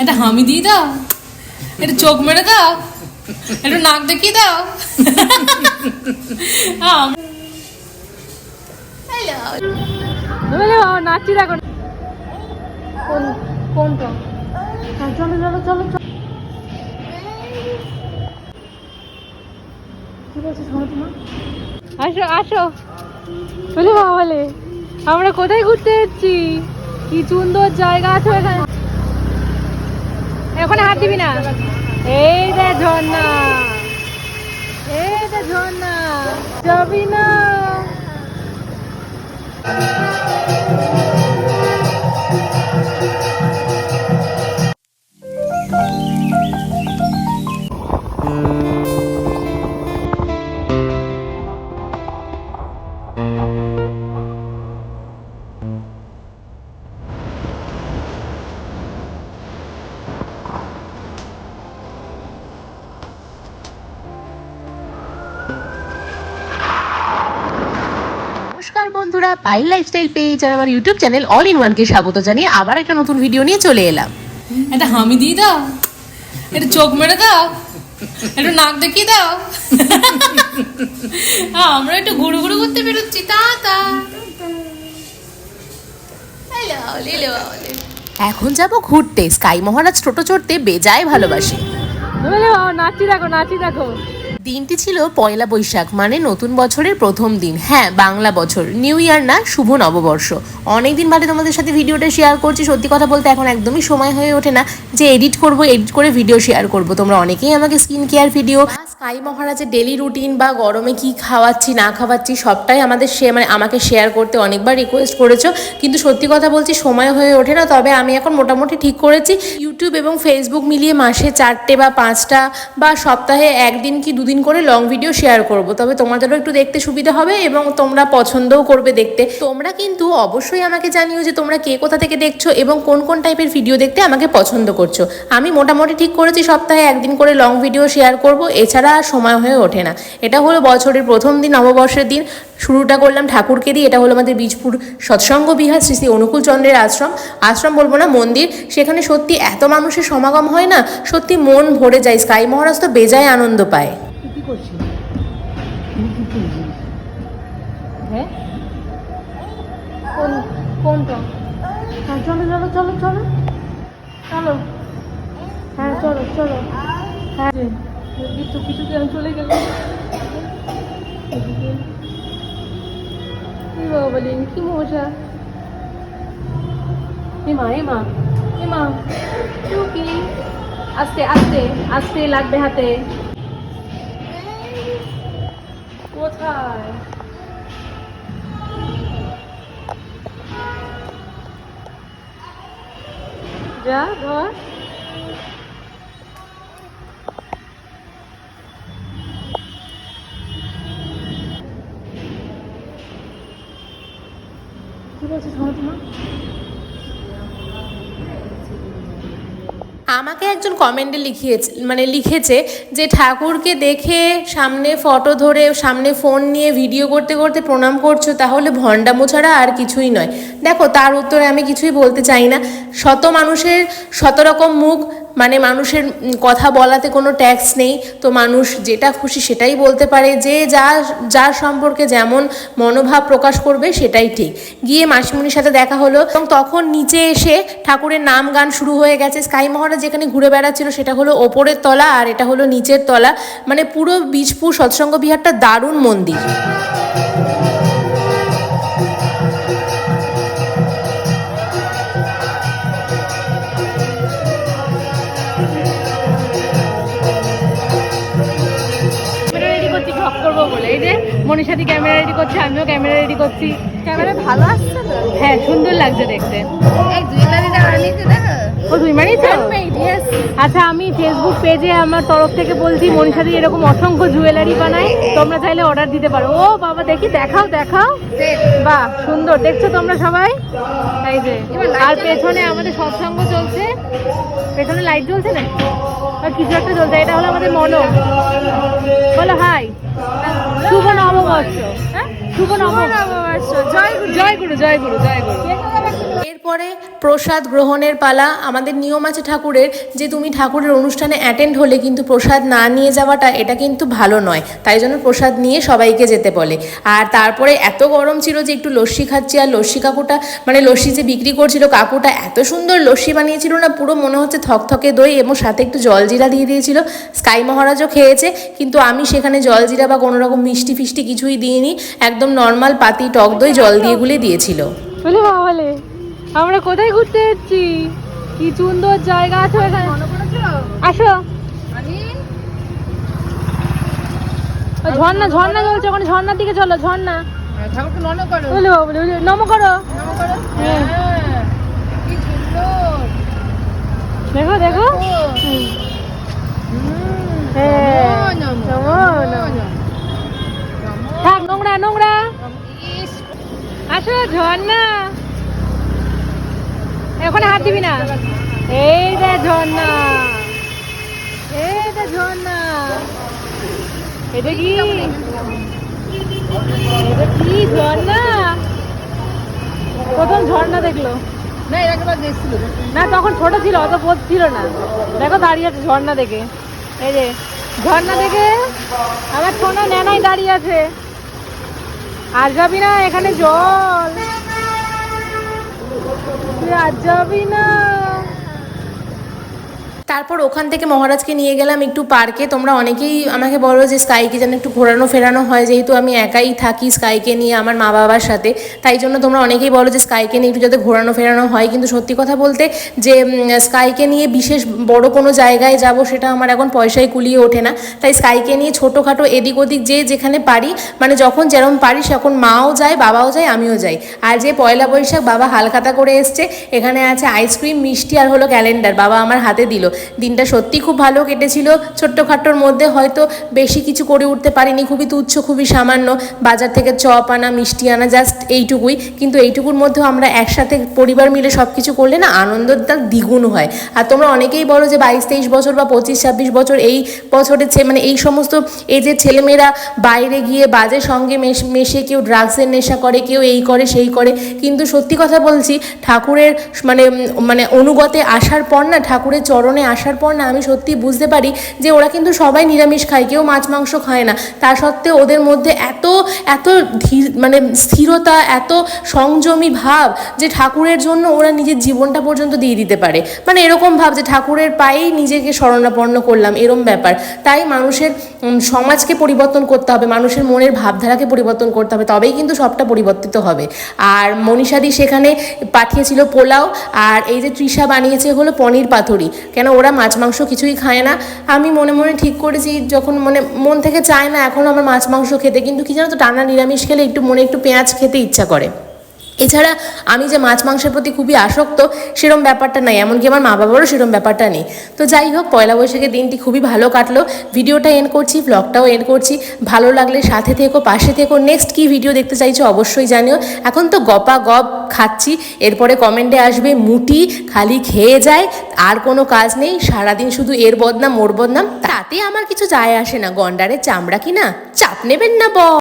একটা হামি দিয়ে দাও। একটু চোখ মেরে দাও। একটু নাক দেখিয়ে দাও। হ্যালো নাচি দেখো কোনটা? হ্যাঁ, চলো চলো চলো আসো আসো। বলে বলে আমরা কোথায় ঘুরতে যাচ্ছি? কি সুন্দর জায়গা আছে এখানে ওখানে হাত দিবি না? এই রে ঝর্ণা। এই রে ঝর্ণা। যাবি না। নমস্কার বন্ধুরা পাইল লাইফস্টাইল পেজ আর আমার ইউটিউব চ্যানেল অল ইন ওয়ানকে স্বাগত জানিয়ে আবার একটা নতুন ভিডিও নিয়ে চলে এলাম। একটা হামি দিয়ে দাও। এটা চোখ মেরে দাও। একটু নাক দেখিয়ে দাও। হ্যাঁ, আমরা একটু ঘুরু ঘুরু করতে বেরোচ্ছি। তা তা। হ্যালো লিলো এখন যাব ঘুরতে। স্কাই মহারাজ টোটো চড়তে বেজায় ভালোবাসে। বলে নাচি দেখো নাচি দেখো। দিনটি ছিল পয়লা বৈশাখ মানে নতুন বছরের প্রথম দিন। হ্যাঁ বাংলা বছর। নিউ ইয়ার না, শুভ নববর্ষ। অনেকদিন বাদে তোমাদের সাথে ভিডিওটা শেয়ার করছি। সত্যি কথা বলতে এখন একদমই সময় হয়ে ওঠে না যে এডিট করব এডিট করে ভিডিও শেয়ার করব। তোমরা অনেকেই আমাকে স্কিন কেয়ার ভিডিও স্কাই মহারাজের ডেলি রুটিন বা গরমে কি খাওয়াচ্ছি, না খাওয়াচ্ছি, সবটাই আমাদের সে মানে আমাকে শেয়ার করতে অনেকবার রিকোয়েস্ট করেছ। কিন্তু সত্যি কথা বলছি, সময় হয়ে ওঠে না। তবে আমি এখন মোটামুটি ঠিক করেছি। ইউটিউব এবং ফেসবুক মিলিয়ে মাসে চারটে বা পাঁচটা বা সপ্তাহে একদিন কি দুদিন করে লং ভিডিও শেয়ার করব। তবে তোমাদেরও একটু দেখতে সুবিধা হবে এবং তোমরা পছন্দও করবে দেখতে। তোমরা কিন্তু অবশ্যই আমাকে জানিও যে তোমরা কে কোথা থেকে দেখছ এবং কোন কোন টাইপের ভিডিও দেখতে আমাকে পছন্দ করছ। আমি মোটামুটি ঠিক করেছি, সপ্তাহে একদিন করে লং ভিডিও শেয়ার করব, এছাড়া আর সময় হয়ে ওঠে না। এটা হলো বছরের প্রথম দিন, নববর্ষের দিন। শুরুটা করলাম ঠাকুরকে দিয়ে, এটা হলো আমাদের বীজপুর সৎসঙ্গ বিহার, শ্রী শ্রী অনুকূল চন্দ্রের আশ্রম। আশ্রম বলব না, মন্দির। সেখানে সত্যি এত মানুষের সমাগম হয় না, সত্যি মন ভরে যায়। স্কাই মহারাজ তো বেজায় আনন্দ পায়। কি কি করছিস হ্যাঁ? কোন, কোনটা? হ্যাঁ চলো চলো চলো চলো। চলো। হ্যাঁ চলো চলো। হ্যাঁ কিছু কিছু জ্ঞান চলে গেল কি বাবা বলেন কি মজা। এমা এমা এমা টুকি আস্তে আস্তে আস্তে লাগবে হাতে। কোথায়? যা ধর। আমাকে একজন কমেন্টে লিখিয়েছে মানে লিখেছে যে ঠাকুরকে দেখে সামনে ফটো ধরে, সামনে ফোন নিয়ে ভিডিও করতে করতে প্রণাম করছ, তাহলে ভণ্ডামো ছাড়া আর কিছুই নয়। দেখো, তার উত্তরে আমি কিছুই বলতে চাই না। শত মানুষের, শত রকম মুখ মানে মানুষের কথা বলাতে কোনো ট্যাক্স নেই। তো মানুষ যেটা খুশি সেটাই বলতে পারে, যে যা, যার সম্পর্কে যেমন মনোভাব প্রকাশ করবে সেটাই ঠিক। গিয়ে মাসিমণির সাথে দেখা হলো এবং তখন নিচে এসে ঠাকুরের নাম গান শুরু হয়ে গেছে। স্কাই মহারাজ যেখানে ঘুরে বেড়াচ্ছিল সেটা হলো ওপরের তলা আর এটা হলো নিচের তলা। মানে পুরো বীজপুর সৎসঙ্গ বিহারটা দারুণ মন্দির। রেডি করছি বলে। এই যে মনীষাদি ক্যামেরা রেডি করছে আমিও ক্যামেরা রেডি করছি। ক্যামেরা ভালো আসছে হ্যাঁ সুন্দর লাগছে দেখতে। এই জুয়েলারিটা আনিতে দেখো ও তুমি মানিয়েছো আচ্ছা আমি ফেসবুক পেজে আমার তরফ থেকে বলছি মনীষাদি এরকম অসংখ্য জুয়েলারি বানায়। তোমরা চাইলে অর্ডার দিতে পারো। ও বাবা দেখি দেখাও দেখাও। বাহ সুন্দর। দেখছ তোমরা সবাই? এই যে আর পেছনে আমাদের সৎসঙ্গ চলছে পেছনে লাইট জ্বলছে না? কিছু একটা চলছে এটা হলো আমাদের মনো বলো হাই শুভ নববর্ষ। হ্যাঁ? শুভ নববর্ষ। নববর্ষ। জয় গুরু জয় গুরু জয় গুরু জয় গুরু। এরপরে প্রসাদ গ্রহণের পালা, আমাদের নিয়ম আছে ঠাকুরের যে তুমি ঠাকুরের অনুষ্ঠানে অ্যাটেন্ড হলে কিন্তু প্রসাদ না নিয়ে যাওয়াটা এটা কিন্তু ভালো নয়। তাই জন্য প্রসাদ নিয়ে সবাইকে যেতে বলে। আর তারপরে এত গরম ছিল যে একটু লস্যি খাচ্ছি, আর লস্যি কাকুটা মানে লস্যি যে বিক্রি করছিল, কাকুটা এত সুন্দর লস্যি বানিয়েছিল না, পুরো মনে হচ্ছে থকথকে দই এবং সাথে একটু জলজিরা দিয়ে দিয়েছিল। স্কাই মহারাজও খেয়েছে, কিন্তু আমি সেখানে জলজিরা বা কোনো রকম মিষ্টি ফিষ্টি কিছুই দিইনি, একদম নর্মাল পাতি টক দই জল দিয়ে গুলে দিয়েছিল। আমরা কোথায় ঘুরতে যাচ্ছি কি সুন্দর জায়গা আছে এখানে আসো ঝর্ণা ঝর্ণা চলছে ওখানে, ঝর্ণার দিকে চলো, ঝর্ণা নম করো হ্যাঁ। হ্যাঁ। দেখো দেখো হ্যাঁ। নমো। থাক, নোংরা নোংরা আসো, ঝর্ণা ওখানে হাত দিবি না? এই যে ঝর্ণা। এই যে ঝর্ণা। এটা কি? এটা কি ঝর্ণা? প্রথম ঝর্ণা দেখল। না এর আগেবার দেখছিল। না তখন ছোট ছিল অত বোধ ছিল না। দেখো দাঁড়িয়ে আছে ঝর্ণা দেখে। এই যে ঝর্ণা দেখে আমার সোনা নেনাই দাঁড়িয়ে আছে। আর যাবি না এখানে জল। তুই আর যাবি না। তারপর ওখান থেকে মহারাজকে নিয়ে গেলাম একটু পার্কে। তোমরা অনেকেই আমাকে বলো যে স্কাইকে যেন একটু ঘোরানো ফেরানো হয়, যেহেতু আমি একাই থাকি স্কাইকে নিয়ে আমার মা বাবার সাথে। তাই জন্য তোমরা অনেকেই বলো যে স্কাইকে নিয়ে একটু যাতে ঘোরানো ফেরানো হয়। কিন্তু সত্যি কথা বলতে যে স্কাইকে নিয়ে বিশেষ বড় কোনো জায়গায় যাব সেটা আমার এখন পয়সায় কুলিয়ে ওঠে না। তাই স্কাইকে নিয়ে ছোটোখাটো এদিক ওদিক যে যেখানে পারি মানে যখন যেরকম পারি তখন মাও যায়, বাবাও যায়, আমিও যাই। আর যে পয়লা বৈশাখ বাবা হালখাতা করে এসছে, এখানে আছে আইসক্রিম মিষ্টি আর হলো ক্যালেন্ডার বাবা আমার হাতে দিল। দিনটা সত্যি খুব ভালো কেটেছিল। ছোট্টখাট্টোর মধ্যে হয়তো বেশি কিছু করে উঠতে পারিনি, খুবই তুচ্ছ, খুবই সামান্য। বাজার থেকে চপ আনা, মিষ্টি আনা, জাস্ট এইটুকুই। কিন্তু এইটুকুর মধ্যেও আমরা একসাথে পরিবার মিলে সব কিছু করলে না আনন্দটা দ্বিগুণ হয়। আর তোমরা অনেকেই বলো যে বাইশ, তেইশ বছর বা পঁচিশ, ছাব্বিশ বছর এই বছরের ছে- মানে এই সমস্ত এজের ছেলেমেয়েরা বাইরে গিয়ে বাজে সঙ্গে মেশে কেউ ড্রাগসের নেশা করে, কেউ এই করে, সেই করে। কিন্তু সত্যি কথা বলছি, ঠাকুরের মানে মানে অনুগতে আসার পর না ঠাকুরের চরণে আসার পর না আমি সত্যি বুঝতে পারি যে ওরা কিন্তু সবাই নিরামিষ খায়, কেউ মাছ মাংস খায় না। তা সত্ত্বেও ওদের মধ্যে এত এত ধীর মানে স্থিরতা, এত সংযমী ভাব যে ঠাকুরের জন্য ওরা নিজের জীবনটা পর্যন্ত দিয়ে দিতে পারে। মানে এরকম ভাব যে ঠাকুরের পায়েই নিজেকে শরণাপন্ন করলাম, এরম ব্যাপার। তাই মানুষের সমাজকে পরিবর্তন করতে হবে, মানুষের মনের ভাবধারাকে পরিবর্তন করতে হবে, তবেই কিন্তু সবটা পরিবর্তিত হবে। আর মনীষাদি সেখানে পাঠিয়েছিল পোলাও, আর এই যে তৃষা বানিয়েছে হলো পনির পাথরি। কেন ওরা মাছ মাংস কিছুই খায় না। আমি মনে মনে ঠিক করেছি, যখন মানে মন থেকে চায় না, এখন আমার মাছ মাংস খেতে। কিন্তু কি জানো তো, টানা নিরামিষ খেলে একটু মনে একটু পেঁয়াজ খেতে ইচ্ছা করে। এছাড়া আমি যে মাছ মাংসের প্রতি খুবই আসক্ত, সেরম ব্যাপারটা নাই। এমনকি আমার মা বাবারও সেরম ব্যাপারটা নেই। তো যাই হোক, পয়লা বৈশাখের দিনটি খুবই ভালো কাটলো। ভিডিওটা এন্ড করছি ব্লগটাও এন্ড করছি। ভালো লাগলে সাথে থেকো, পাশে থেকো। নেক্সট কি ভিডিও দেখতে চাইছো অবশ্যই জানিও। এখন তো গপা গপ খাচ্ছি। এরপরে কমেন্টে আসবে, মুটি খালি খেয়ে যায়, আর কোনো কাজ নেই। সারাদিন শুধু এর বদনাম, ওর বদনাম। তাতে আমার কিছু যায় আসে না। গন্ডারের চামড়া কি না চাপ নেবেন না ব